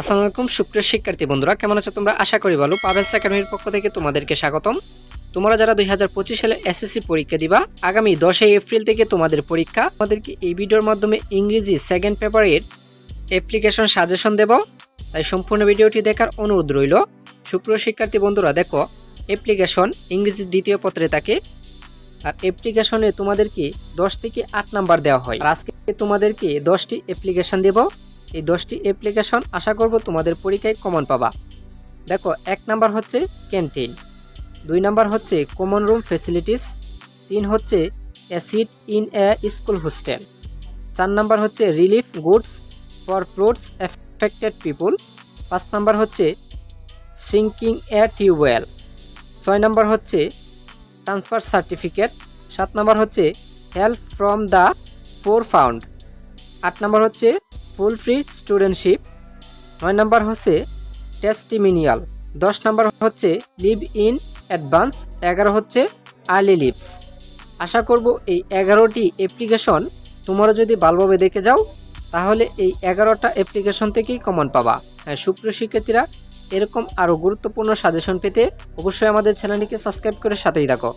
আসসালামু আলাইকুম, সুপ্রিয় শিক্ষার্থী বন্ধুরা, কেমন আছো তোমরা? আশা করি ভালো। পাভেলস একাডেমির পক্ষ থেকে তোমাদেরকে স্বাগতম। তোমরা যারা দু হাজার পঁচিশ সালে এসএসসি পরীক্ষা দিবা, আগামী দশই এপ্রিল থেকে তোমাদের পরীক্ষা। তোমাদেরকে এই ভিডিওর মাধ্যমে ইংরেজি সেকেন্ড পেপারের অ্যাপ্লিকেশন সাজেশন দেব। তাই সম্পূর্ণ ভিডিওটি দেখার অনুরোধ রইল। সুপ্রিয় শিক্ষার্থী বন্ধুরা, দেখো অ্যাপ্লিকেশন ইংরেজির দ্বিতীয় পত্রে থাকে আর অ্যাপ্লিকেশনে তোমাদেরকে দশ থেকে আট নাম্বার দেওয়া হয়। আজকে তোমাদেরকে দশটি অ্যাপ্লিকেশন দেব। এই দশটি অ্যাপ্লিকেশন আশা করব তোমাদের পরীক্ষায় কমন পাবা। দেখো, এক নাম্বার হচ্ছে ক্যান্টিন দুই নাম্বার হচ্ছে কমন রুম ফেসিলিটিস তিন হচ্ছে seat in a school hostel চার নাম্বার হচ্ছে relief goods for fruits affected people পাঁচ নাম্বার হচ্ছে সিঙ্কিং এ টিউবওয়েল ছয় নাম্বার হচ্ছে ট্রান্সফার সার্টিফিকেট সাত নাম্বার হচ্ছে help from the poor fund আট নাম্বার হচ্ছে ফুল ফ্রি স্টুডেন্টশিপ। নয় নাম্বার হচ্ছে টেস্টিমিনিয়াল। দশ নম্বর হচ্ছে লিভ ইন অ্যাডভান্স, এগারো হচ্ছে আর্লি লিভস। আশা করব এই এগারোটি অ্যাপ্লিকেশন তোমরা যদি ভালোভাবে দেখে যাও, তাহলে এই এগারোটা অ্যাপ্লিকেশন থেকেই কমন পাবা। হ্যাঁ সুপ্রিয় শিক্ষার্থীরা, এরকম আরও গুরুত্বপূর্ণ সাজেশন পেতে অবশ্যই আমাদের চ্যানেলটিকে সাবস্ক্রাইব করে সাথেই থাকো।